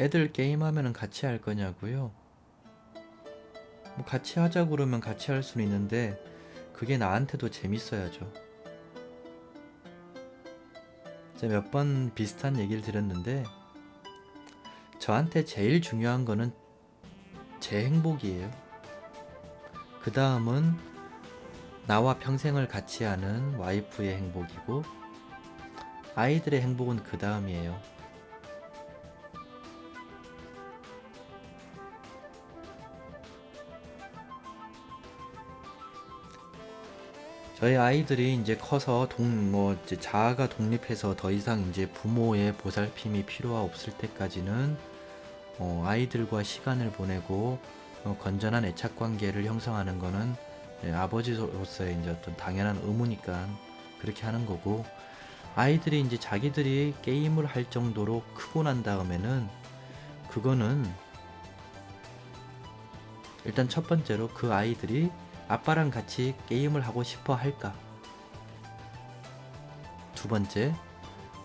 애들 게임하면은 같이 할 거냐고요? 뭐 같이 하자 그러면 같이 할 수는 있는데 그게 나한테도 재밌어야죠. 제가 몇 번 비슷한 얘기를 드렸는데 저한테 제일 중요한 거는 제 행복이에요. 그 다음은 나와 평생을 같이 하는 와이프의 행복이고 아이들의 행복은 그 다음이에요. 저희 아이들이 이제 커서 동, 뭐, 이제 자아가 독립해서 더 이상 이제 부모의 보살핌이 필요 없을 때까지는 어, 아이들과 시간을 보내고 어, 건전한 애착 관계를 형성하는 거는 예, 아버지로서의 이제 어떤 당연한 의무니까 그렇게 하는 거고 아이들이 이제 자기들이 게임을 할 정도로 크고 난 다음에는 그거는 일단 첫 번째로 그 아이들이 아빠랑 같이 게임을 하고 싶어 할까? 두 번째,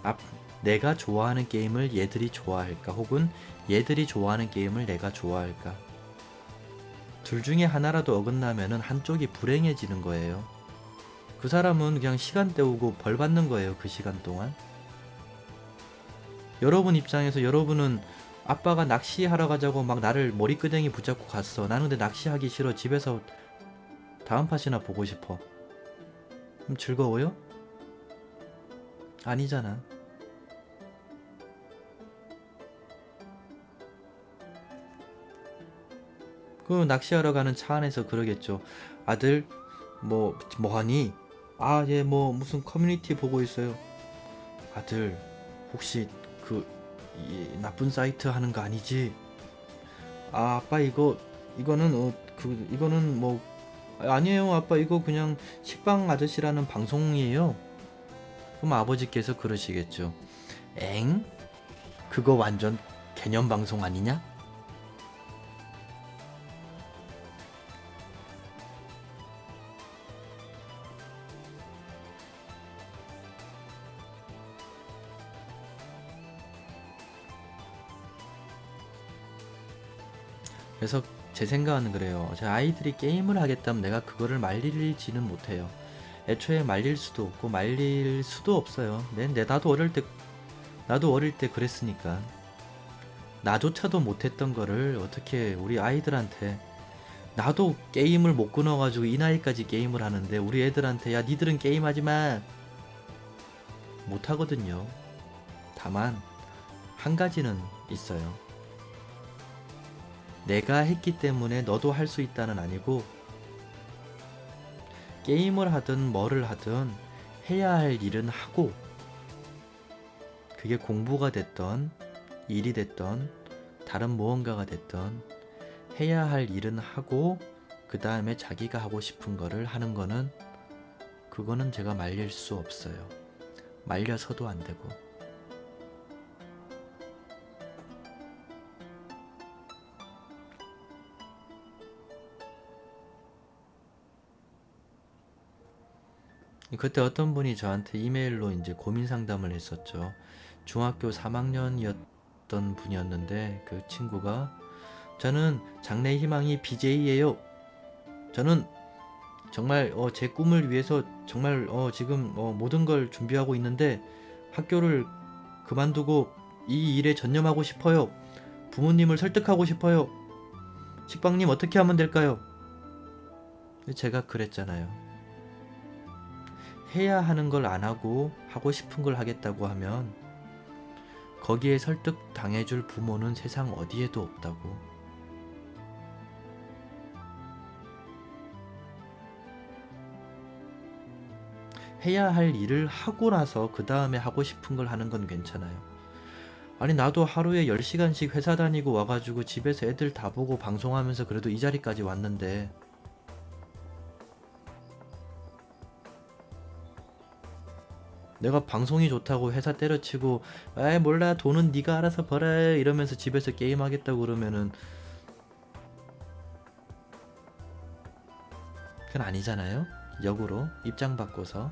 앞, 내가 좋아하는 게임을 얘들이 좋아할까? 혹은 얘들이 좋아하는 게임을 내가 좋아할까? 둘 중에 하나라도 어긋나면은 한쪽이 불행해지는 거예요. 그 사람은 그냥 시간 때우고 벌 받는 거예요. 그 시간 동안. 여러분 입장에서 여러분은 아빠가 낚시하러 가자고 막 나를 머리끄댕이 붙잡고 갔어. 나는 근데 낚시하기 싫어. 집에서 다음 팟이나 보고 싶어. 그럼 즐거워요? 아니잖아. 그 낚시하러 가는 차 안에서 그러겠죠. 아들 뭐 뭐하니? 아, 얘뭐 무슨 커뮤니티 보고 있어요. 아들 혹시 그 이 나쁜 사이트 하는 거 아니지? 아, 아빠 이거 이거는 어 그 이거는 뭐 아니에요, 아빠 이거 그냥 식빵 아저씨라는 방송이에요. 그럼 아버지께서 그러시겠죠. 엥? 그거 완전 개념 방송 아니냐? 그래서 제 생각은 그래요. 제 아이들이 게임을 하겠다면 내가 그거를 말리지는 못해요. 애초에 말릴 수도 없고 말릴 수도 없어요. 내, 내 나도 어릴 때 나도 어릴 때 그랬으니까 나조차도 못했던 거를 어떻게 우리 아이들한테 나도 게임을 못 끊어가지고 이 나이까지 게임을 하는데 우리 애들한테 야 니들은 게임하지 마 못하거든요. 다만 한 가지는 있어요. 내가 했기 때문에 너도 할 수 있다는 아니고 게임을 하든 뭐를 하든 해야 할 일은 하고 그게 공부가 됐던 일이 됐던 다른 무언가가 됐던 해야 할 일은 하고 그 다음에 자기가 하고 싶은 거를 하는 거는 그거는 제가 말릴 수 없어요. 말려서도 안 되고. 그때 어떤 분이 저한테 이메일로 이제 고민 상담을 했었죠. 중학교 3학년이었던 분이었는데 그 친구가 저는 장래 희망이 BJ예요. 저는 정말 어, 제 꿈을 위해서 정말 어, 지금 어, 모든 걸 준비하고 있는데 학교를 그만두고 이 일에 전념하고 싶어요. 부모님을 설득하고 싶어요. 식빵님 어떻게 하면 될까요? 제가 그랬잖아요. 해야 하는 걸 안 하고 하고 싶은 걸 하겠다고 하면 거기에 설득 당해줄 부모는 세상 어디에도 없다고. 해야 할 일을 하고 나서 그 다음에 하고 싶은 걸 하는 건 괜찮아요. 아니, 나도 하루에 10시간씩 회사 다니고 와가지고 집에서 애들 다 보고 방송하면서 그래도 이 자리까지 왔는데, 내가 방송이 좋다고 회사 때려치고 아이 몰라. 돈은 네가 알아서 벌어. 이러면서 집에서 게임하겠다고 그러면은 그건 아니잖아요. 역으로 입장 바꿔서